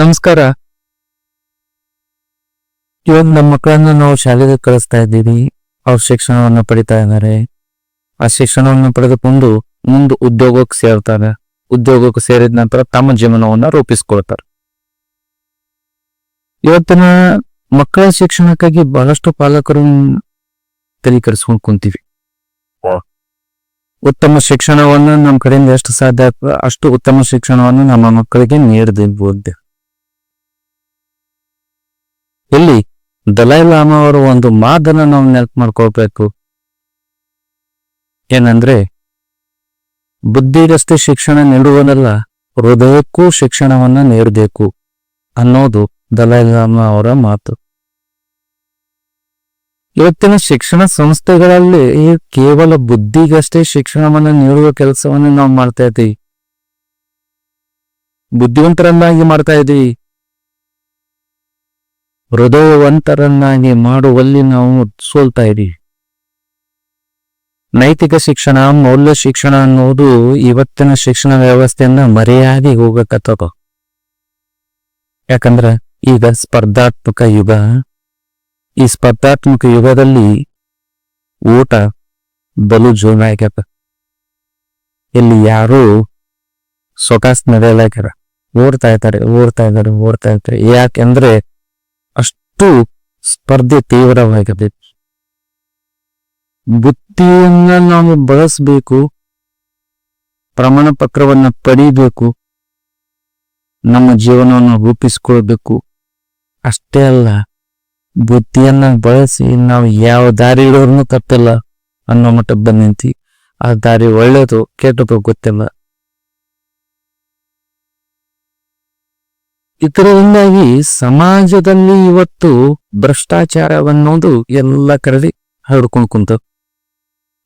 ನಮಸ್ಕಾರ. ಇವಾಗ ನಮ್ಮ ಮಕ್ಕಳನ್ನ ನಾವು ಶಾಲೆಗೆ ಕಳಿಸ್ತಾ ಇದ್ದೀವಿ. ಅವ್ರ ಶಿಕ್ಷಣವನ್ನ ಪಡಿತಾ ಇದ್ದಾರೆ. ಆ ಶಿಕ್ಷಣವನ್ನು ಪಡೆದುಕೊಂಡು ಮುಂದೆ ಉದ್ಯೋಗಕ್ಕೆ ಸೇರ್ತಾರೆ. ಉದ್ಯೋಗಕ್ಕೆ ಸೇರಿದ ನಂತರ ತಮ್ಮ ಜೀವನವನ್ನ ರೂಪಿಸ್ಕೊಳ್ತಾರೆ. ಇವತ್ತಿನ ಮಕ್ಕಳ ಶಿಕ್ಷಣಕ್ಕಾಗಿ ಬಹಳಷ್ಟು ಪಾಲಕರು ತಲೀಕರಿಸ್ಕೊಂಡು ಕುಂತೀವಿ. ಉತ್ತಮ ಶಿಕ್ಷಣವನ್ನು ನಮ್ಮ ಕಡೆಯಿಂದ ಎಷ್ಟು ಸಾಧ್ಯ ಆಗ್ತದೆ ಅಷ್ಟು ಉತ್ತಮ ಶಿಕ್ಷಣವನ್ನು ನಮ್ಮ ಮಕ್ಕಳಿಗೆ ನೀಡಬಹುದು ಇಲ್ಲಿ ದಲೈ ಲಾಮಾ ಅವರ ಒಂದು ಮಾತನ್ನ ನಾವು ನೆನಪು ಮಾಡ್ಕೊಳ್ಬೇಕು. ಏನಂದ್ರೆ ಬುದ್ಧಿಗಷ್ಟೇ ಶಿಕ್ಷಣ ನೀಡುವುದಲ್ಲ ಹೃದಯಕ್ಕೂ ಶಿಕ್ಷಣವನ್ನ ನೀಡಬೇಕು ಅನ್ನೋದು ದಲೈ ಲಾಮಾ ಅವರ ಮಾತು. ಇವತ್ತಿನ ಶಿಕ್ಷಣ ಸಂಸ್ಥೆಗಳಲ್ಲಿ ಕೇವಲ ಬುದ್ಧಿಗಷ್ಟೇ ಶಿಕ್ಷಣವನ್ನ ನೀಡುವ ಕೆಲಸವನ್ನ ನಾವು ಮಾಡ್ತಾ ಇದ್ದೀವಿ ಬುದ್ಧಿವಂತರನ್ನಾಗಿ ಮಾಡ್ತಾ ಇದ್ದೀವಿ ಹೃದಯವಂತರನ್ನಾಗಿ ಮಾಡುವಲ್ಲಿ ನಾವು ಸೋಲ್ತಾ ಇದ್ದೀವಿ. ನೈತಿಕ ಶಿಕ್ಷಣ, ಮೌಲ್ಯ ಶಿಕ್ಷಣ ಅನ್ನೋದು ಇವತ್ತಿನ ಶಿಕ್ಷಣ ವ್ಯವಸ್ಥೆಯನ್ನ ಮರೆಯಾಗಿ ಹೋಗಕತ್ತದ. ಯಾಕಂದ್ರ ಈಗ ಸ್ಪರ್ಧಾತ್ಮಕ ಯುಗ. ಈ ಸ್ಪರ್ಧಾತ್ಮಕ ಯುಗದಲ್ಲಿ ಊಟ ಬಲು ಜೋನ ಆಗ್ಯದ. ಇಲ್ಲಿ ಯಾರು ಸೊಕಾಸ್ ನಡೆಯಲಾಗ್ಯಾರ. ಓಡ್ತಾ ಇದ್ದಾರೆ ಓಡ್ತಾ ಇದ್ದಾರೆ, ಓಡ್ತಾ ಇರ್ತಾರೆ ಯಾಕೆಂದ್ರೆ ಸ್ಪರ್ಧೆ ತೀವ್ರವಾಗಿದೆ. ಬುದ್ಧಿಯನ್ನ ನಾವು ಬಳಸಬೇಕು ಪ್ರಮಾಣ ಪತ್ರವನ್ನ ಪಡಿಬೇಕು, ನಮ್ಮ ಜೀವನವನ್ನು ರೂಪಿಸ್ಕೊಳ್ಬೇಕು. ಅಷ್ಟೇ ಅಲ್ಲ, ಬುದ್ಧಿಯನ್ನ ಬಳಸಿ ನಾವು ಯಾವ ದಾರಿ ಇಡೋರ್ನು ತಪ್ಪಿಲ್ಲ ಅನ್ನೋ ಮಟ್ಟಕ್ಕೆ ಬಂದಿಂತಿ ಆ ದಾರಿ ಒಳ್ಳೇದು ಕೆಟ್ಟದು ಗೊತ್ತಿಲ್ಲ. ಇದರಿಂದಾಗಿ ಸಮಾಜದಲ್ಲಿ ಇವತ್ತು ಭ್ರಷ್ಟಾಚಾರವನ್ನೋದು ಎಲ್ಲ ಕರಡಿ ಹರಡ್ಕೊಂಡು ಕುಂತು.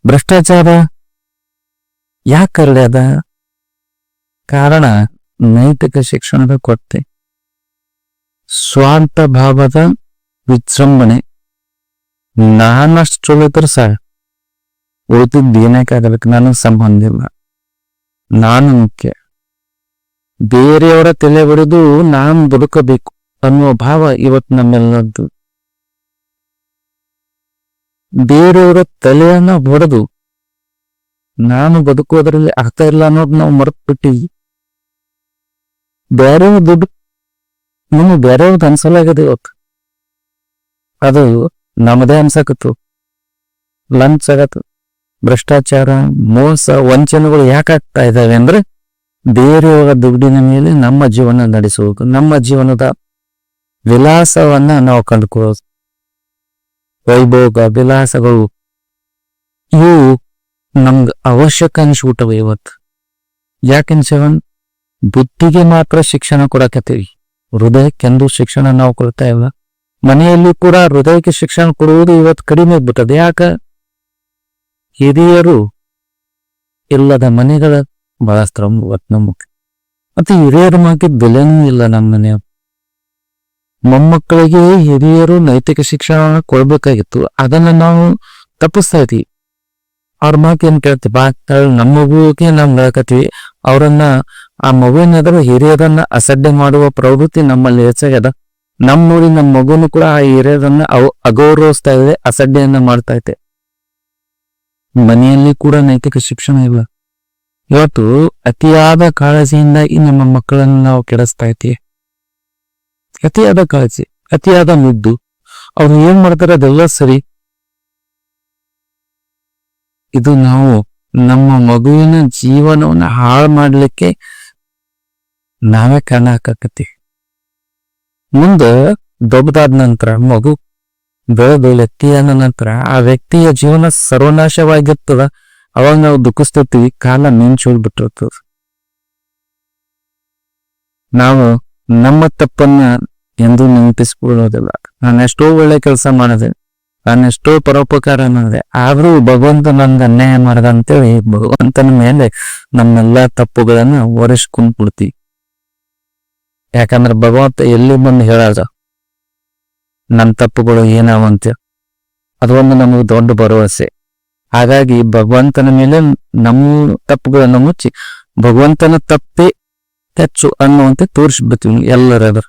ಭ್ರಷ್ಟಾಚಾರ ಯಾಕೆ ಕರಡ್ಯಾದ ಕಾರಣ ನೈತಿಕ ಶಿಕ್ಷಣದ ಕೊರತೆ. ಸ್ವಾರ್ಥ ಭಾವದ ವಿಜೃಂಭಣೆ. ನಾನಷ್ಟು ಚಲೋ ಇದ್ರೆ ಸಾಕ ಉಳಿದಿದ್ದು ಏನಕ್ಕಾಗಬೇಕು ನನಗೆ ಸಂಬಂಧ ಇಲ್ಲ. ನಾನು ಮುಖ್ಯ. ಬೇರೆಯವರ ತಲೆ ಬಡಿದು ನಾನು ಬದುಕಬೇಕು ಅನ್ನುವ ಭಾವ ಇವತ್ತು ನಮ್ಮೆಲ್ಲದ್ದು ಬೇರೆಯವರ ತಲೆಯನ್ನ ಹೊಡೆದು ನಾನು ಬದುಕೋದ್ರಲ್ಲಿ ಆಗ್ತಾ ಇಲ್ಲ ಅನ್ನೋದು ನಾವು ಮರೆತು ಬಿಟ್ಟಿವಿ ಬೇರೆಯವ್ರ ದುಡ್ಡು ನಿಮ್ಗೆ ಬೇರೆಯವ್ರದ್ದು ಅನ್ಸಲಾಗದೆ ಇವತ್ತು. ಅದು ನಮ್ಮದೇ ಅನ್ಸಕತ್ತು. ಲಂಚ್ ಆಗತ್ತು, ಭ್ರಷ್ಟಾಚಾರ, ಮೋಸ, ವಂಚನೆಗಳು ಯಾಕಾಗ್ತಾ ಇದಾವೆ ಅಂದ್ರೆ ಬೇರೆಯವರ ದುಡ್ಡಿನ ಮೇಲೆ ನಮ್ಮ ಜೀವನ ನಡೆಸಬೇಕು. ನಮ್ಮ ಜೀವನದ ವಿಲಾಸವನ್ನ ನಾವು ಕಂಡುಕೊಳ್ಳೋದು. ವೈಭೋಗ ವಿಲಾಸಗಳು ಇವು ನಮ್ಗೆ ಅವಶ್ಯಕ ಅನ್ಸ್ಬಿಟ್ಟವೆ ಇವತ್ತು. ಯಾಕೆನ್ಸವನ್ ಬುದ್ಧಿಗೆ ಮಾತ್ರ ಶಿಕ್ಷಣ ಕೊಡಕತ್ತೀವಿ. ಹೃದಯಕ್ಕೆಂದು ಶಿಕ್ಷಣ ನಾವು ಕೊಡ್ತಾ ಇಲ್ಲ. ಮನೆಯಲ್ಲಿ ಕೂಡ ಹೃದಯಕ್ಕೆ ಶಿಕ್ಷಣ ಕೊಡುವುದು ಇವತ್ತು ಕಡಿಮೆ ಆಗ್ಬಿಟ್ಟದೆ. ಯಾಕ? ಹಿರಿಯರು ಇಲ್ಲದ ಮನೆಗಳ ಬಳಸ್ತಾರ ಇವತ್ತು ಮುಖ್ಯ ಮತ್ತೆ ಹಿರಿಯರ ಮಾಗೆ ಬೆಲೆನೂ ಇಲ್ಲ ನಮ್ಮ ಮನೆಯವ್ರು. ಮೊಮ್ಮಕ್ಕಳಿಗೆ ಹಿರಿಯರು ನೈತಿಕ ಶಿಕ್ಷಣವನ್ನು ಕೊಡ್ಬೇಕಾಗಿತ್ತು. ಅದನ್ನ ನಾವು ತಪ್ಪಿಸ್ತಾ ಇದ್ವಿ. ಅವ್ರ ಮಾತು ಏನ್ ಕೇಳ್ತೀವಿ ಬಾ ನಮ್ಮ ಮಗುವಿಗೆ ನಾವು ಹೇಳ್ಕತ್ತೀವಿ. ಅವರನ್ನ, ಆ ಮಗುವಿನಾದ್ರೂ ಹಿರಿಯರನ್ನ ಅಸಡ್ಡೆ ಮಾಡುವ ಪ್ರವೃತ್ತಿ ನಮ್ಮಲ್ಲಿ ಹೆಚ್ಚಾಗ್ಯದ ನಮ್ಮ ನೋಡಿ ನಮ್ಮ ಮಗುನು ಕೂಡ ಆ ಹಿರಿಯರನ್ನ ಅವ ಅಗೌರವಿಸ್ತಾ ಇದೆ, ಅಸಡ್ಡೆಯನ್ನ ಮಾಡ್ತಾ ಇದೆ. ಮನೆಯಲ್ಲಿ ಕೂಡ ನೈತಿಕ ಶಿಕ್ಷಣ ಇಲ್ಲ. ಇವತ್ತು ಅತಿಯಾದ ಕಾಳಜಿಯಿಂದ ಈ ನಮ್ಮ ಮಕ್ಕಳನ್ನು ನಾವು ಕೆಡಿಸ್ತಾ ಇದ್ದೀವಿ. ಅತಿಯಾದ ಕಾಳಜಿ, ಅತಿಯಾದ ಮುದ್ದು ಅವ್ರು ಏನ್ ಮಾಡ್ತಾರೆ ಅದೆಲ್ಲ ಸರಿ. ಇದು ನಾವು ನಮ್ಮ ಮಗುವಿನ ಜೀವನವನ್ನ ಹಾಳು ಮಾಡ್ಲಿಕ್ಕೆ ನಾವೇ ಕಾರಣ ಹಾಕಕತ್ತೀವಿ ಮುಂದ ದೊಡ್ಡದಾದ ನಂತರ ಮಗು ಬೆಳೆದು ವ್ಯಕ್ತಿಯಾದ ನಂತರ ಆ ವ್ಯಕ್ತಿಯ ಜೀವನ ಸರ್ವನಾಶವಾಗಿರ್ತದ. ಅವಾಗ ನಾವು ದುಃಖಿಸ್ತಿರ್ತೀವಿ, ಕಾಲ ಮಿಂಚೋಗ್ಬಿಟ್ಟಿರ್ತದ ನಾವು ನಮ್ಮ ತಪ್ಪನ್ನ ಎಂದೂ ನೆನಪಿಸ್ಕೊಳ್ಳೋದಿಲ್ಲ. ನಾನು ಎಷ್ಟೋ ಒಳ್ಳೆ ಕೆಲಸ ಮಾಡಿದೆ, ನಾನು ಎಷ್ಟೋ ಪರೋಪಕಾರ ಮಾಡಿದೆ, ಆದ್ರೂ ಭಗವಂತ ನನ್ಗೆ ಅನ್ಯಾಯ ಮಾಡ್ದ ಅಂತೇಳಿ ಭಗವಂತನ ಮೇಲೆ ನಮ್ಮೆಲ್ಲ ತಪ್ಪುಗಳನ್ನ ಒರೆಸ್ ಕುಂತ್ಬಿಡ್ತೀವಿ ಯಾಕಂದ್ರೆ ಭಗವಂತ ಎಲ್ಲಿ ಬಂದು ಹೇಳಾರ ನನ್ನ ತಪ್ಪುಗಳು ಏನಾವಂತ ಅದೊಂದು ನಮಗೆ ದೊಡ್ಡ ಭರವಸೆ. ಹಾಗಾಗಿ ಭಗವಂತನ ಮೇಲೆ ನಮ್ಮ ತಪ್ಪುಗಳನ್ನು ಮುಚ್ಚಿ ಭಗವಂತನ ತಪ್ಪೇ ಹೆಚ್ಚು ಅನ್ನುವಂತೆ ತೋರಿಸ್ಬಿಡ್ತೀವಿ ಎಲ್ಲರಾದ್ರು.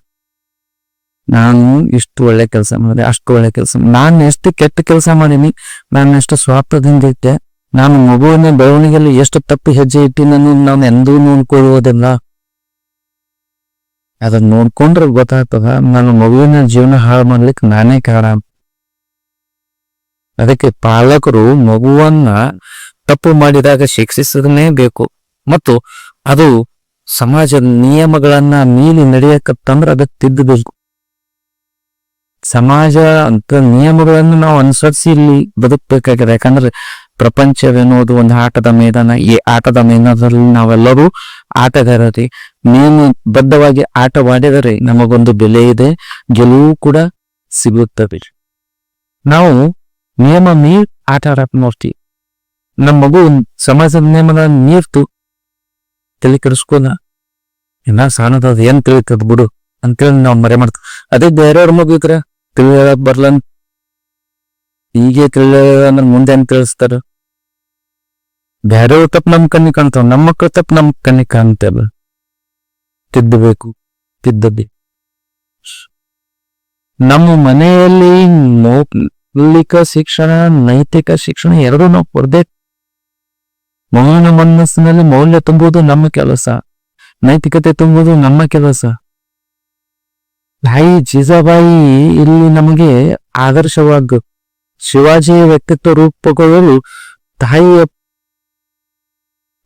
ನಾನು ಇಷ್ಟು ಒಳ್ಳೆ ಕೆಲಸ ಮಾಡಿದೆ, ಅಷ್ಟು ಒಳ್ಳೆ ಕೆಲಸ ನಾನು ಎಷ್ಟು ಕೆಟ್ಟ ಕೆಲಸ ಮಾಡೀನಿ, ನಾನು ಎಷ್ಟು ಸ್ವಾರ್ಥದಿಂದ ಇಟ್ಟೆ ನಾನು ಮಗುವಿನ ಬೆಳವಣಿಗೆಯಲ್ಲಿ ಎಷ್ಟು ತಪ್ಪು ಹೆಜ್ಜೆ ಇಟ್ಟಿನನ್ನು ನಾನು ಎಂದೂ ನೋಡ್ಕೊಳ್ಳುವುದಿಲ್ಲ. ಅದನ್ನ ನೋಡ್ಕೊಂಡ್ರೆ ಗೊತ್ತಾಗ್ತದ, ನನ್ನ ಮಗುವಿನ ಜೀವನ ಹಾಳು ಮಾಡ್ಲಿಕ್ಕೆ ನಾನೇ ಕಾರಣ. ಅದಕ್ಕೆ ಪಾಲಕರು ಮಗುವನ್ನ ತಪ್ಪು ಮಾಡಿದಾಗ ಶಿಕ್ಷಿಸದೇ ಬೇಕು. ಮತ್ತು ಅದು ಸಮಾಜದ ನಿಯಮಗಳನ್ನ ಮೀರಿ ನಡೆಯಕತ್ತಂದ್ರ ಅದಕ್ಕೆ ತಿದ್ದಬೇಕು. ಸಮಾಜ ಅಂತ ನಿಯಮಗಳನ್ನು ನಾವು ಅನುಸರಿಸಿ ಇಲ್ಲಿ ಬದುಕಬೇಕಾಗಿದೆ. ಯಾಕಂದ್ರೆ ಪ್ರಪಂಚವೆನ್ನುವುದು ಒಂದು ಆಟದ ಮೈದಾನ. ಈ ಆಟದ ಮೈದಾನದಲ್ಲಿ ನಾವೆಲ್ಲರೂ ಆಟಗಾರರಿ. ನಿಯಮಬದ್ಧವಾಗಿ ಆಟವಾಡಿದರೆ ನಮಗೊಂದು ಬೆಲೆ ಇದೆ. ಗೆಲುವು ಕೂಡ ಸಿಗುತ್ತದೆ. ನಾವು ನಿಯಮ ನೀರ್ ಆಟ ನೋಡ್ತಿ ನಮ್ಮ ಮಗು ಸಮಾಜದ ನಿಯಮದ ನೀರ್ತು ತಲೆ ಕೆಡಿಸ್ಕೋದ ಇನ್ನ ಸಾಣದ ಏನ್ ತಿಳಿತದ ಬಿಡು ಅಂತೇಳಿ ನಾವು ಮರೆ ಮಾಡ್ತ ಅದೇ ಬೇರೆಯವ್ರ ಮಗು ಇದ್ರ ತಿಳಿಯ ಬರ್ಲ ಹೀಗೆ ತಿಳಿಯ ಅಂದ್ರೆ ಮುಂದೆ ಏನ್ ತಿಳಿಸ್ತಾರ ಬೇರೆಯವ್ರ ತಪ್ಪು ನಮ್ ಕಣ್ಣಿ ಕಾಣ್ತಾವ ನಮ್ಮ ಮಕ್ಕಳ ತಪ್ಪು ನಮ್ ಕಣ್ಣಿ ಕಾಣ್ತೇವ ತಿದ್ದಬೇಕು ತಿದ್ದದೆ ನಮ್ಮ ಮನೆಯಲ್ಲಿ ಮೌಲಿಕ ಶಿಕ್ಷಣ, ನೈತಿಕ ಶಿಕ್ಷಣ ಎರಡೂ ನಾವು ಕೊಡದೆ ಮಾನ ಮನಸ್ಸಿನಲ್ಲಿ ಮೌಲ್ಯ ತುಂಬುವುದು ನಮ್ಮ ಕೆಲಸ. ನೈತಿಕತೆ ತುಂಬುವುದು ನಮ್ಮ ಕೆಲಸ. ಭಾಯಿ ಜೀಜಾಬಾಯಿ ಇಲ್ಲಿ ನಮಗೆ ಆದರ್ಶವಾಗ ಶಿವಾಜಿಯ ವ್ಯಕ್ತಿತ್ವ ರೂಪುಗೊಳ್ಳಲು ತಾಯಿಯ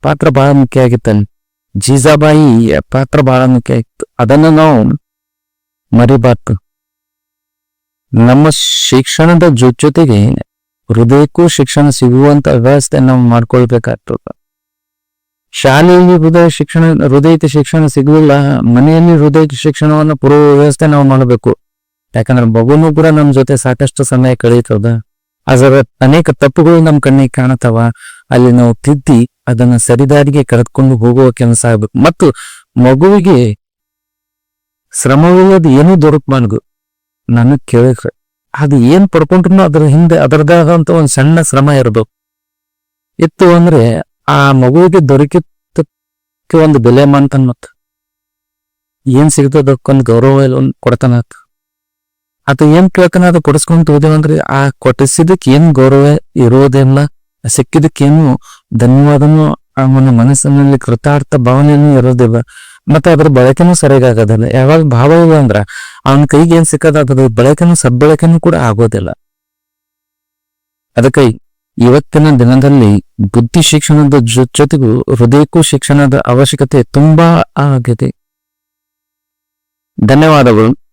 ಪಾತ್ರ ಬಹಳ ಮುಖ್ಯ ಆಗಿತ್ತಾನೆ ಜೀಜಾಬಾಯಿ ಪಾತ್ರ ಬಹಳ ಮುಖ್ಯ ಆಗಿತ್ತು. ಅದನ್ನ ನಾವು ಮರಿಬಾರ್ದು. ನಮ್ಮ ಶಿಕ್ಷಣದ ಜೊ- ಜೊತೆಗೆ ಹೃದಯಕ್ಕೂ ಶಿಕ್ಷಣ ಸಿಗುವಂತ ವ್ಯವಸ್ಥೆ ನಾವು ಮಾಡ್ಕೊಳ್ಬೇಕಾಗ್ತದೆ. ಶಾಲೆಯಲ್ಲಿ ಹೃದಯ ಶಿಕ್ಷಣ, ಹೃದಯಕ್ಕೆ ಶಿಕ್ಷಣ ಸಿಗುವಲ್ಲ ಮನೆಯಲ್ಲಿ ಹೃದಯಕ್ಕೆ ಶಿಕ್ಷಣವನ್ನು ಪೂರ್ವ ವ್ಯವಸ್ಥೆ ನಾವು ಮಾಡಬೇಕು. ಯಾಕಂದ್ರೆ ಮಗುನು ಕೂಡ ನಮ್ಮ ಜೊತೆ ಸಾಕಷ್ಟು ಸಮಯ ಕಳೀತದ. ಅದರ ಅನೇಕ ತಪ್ಪುಗಳು ನಮ್ಮ ಕಣ್ಣಿಗೆ ಕಾಣತಾವ ಅಲ್ಲಿ ನಾವು ತಿದ್ದಿ ಅದನ್ನ ಸರಿದಾರಿಗೆ ಕರೆದುಕೊಂಡು ಹೋಗುವ ಕೆಲಸ ಆಗ್ಬೇಕು. ಮತ್ತು ಮಗುವಿಗೆ ಶ್ರಮವಿಲ್ಲದ ಏನೂ ದೊರಕಬಾರ್ದು. ನನಗ್ ಕೇಳಿದ್ರೆ ಅದು ಏನ್ ಪಡ್ಕೊಂಡ್ರು ಅದ್ರ ಹಿಂದೆ ಅದರದಾದಂತ ಒಂದು ಸಣ್ಣ ಶ್ರಮ ಇರ್ಬೇಕು ಇತ್ತು ಅಂದ್ರೆ ಆ ಮಗುವಿಗೆ ದೊರಕಿದ್ದಕ್ಕೆ ಒಂದು ಬೆಲೆ ಮಾಡ್ತಾನ ಮತ್ತ ಏನ್ ಸಿಗ್ತದಕ್ಕೊಂದು ಗೌರವ ಇಲ್ಲ, ಒಂದು ಕೊಡ್ತಾನ ಅದು ಏನ್ ಕೇಳ್ತಾನೆ ಅದು ಕೊಡಿಸ್ಕೊಂತ ಹೋದೇವಂದ್ರೆ ಆ ಕೊಟ್ಟಿಸಿದಕ್ಕೆ ಏನ್ ಗೌರವ ಇರೋದಿಲ್ಲ ಸಿಕ್ಕಿದಕ್ಕೇನು ಧನ್ಯವಾದನು ಅವನ ಮನಸ್ಸಿನಲ್ಲಿ ಕೃತಾರ್ಥ ಭಾವನೆಯನ್ನು ಇರೋದಿಲ್ಲ. ಮತ್ತೆ ಅದ್ರ ಬಳಕೆನೂ ಸರಿಯಾಗೋದಿಲ್ಲ ಯಾವಾಗ ಭಾವ ಇಲ್ಲ ಅಂದ್ರ ಅವನ ಕೈಗೆ ಏನ್ ಸಿಕ್ಕದ ಅದ್ರ ಬಳಕೆನೂ ಸದ್ಬಳಕೆನೂ ಕೂಡ ಆಗೋದಿಲ್ಲ. ಅದಕ್ಕೆ ಇವತ್ತಿನ ದಿನದಲ್ಲಿ ಬುದ್ಧಿ ಶಿಕ್ಷಣದ ಜೊತೆಗೂ ಹೃದಯಕ್ಕೂ ಶಿಕ್ಷಣದ ಅವಶ್ಯಕತೆ ತುಂಬಾ ಆಗಿದೆ. ಧನ್ಯವಾದಗಳು.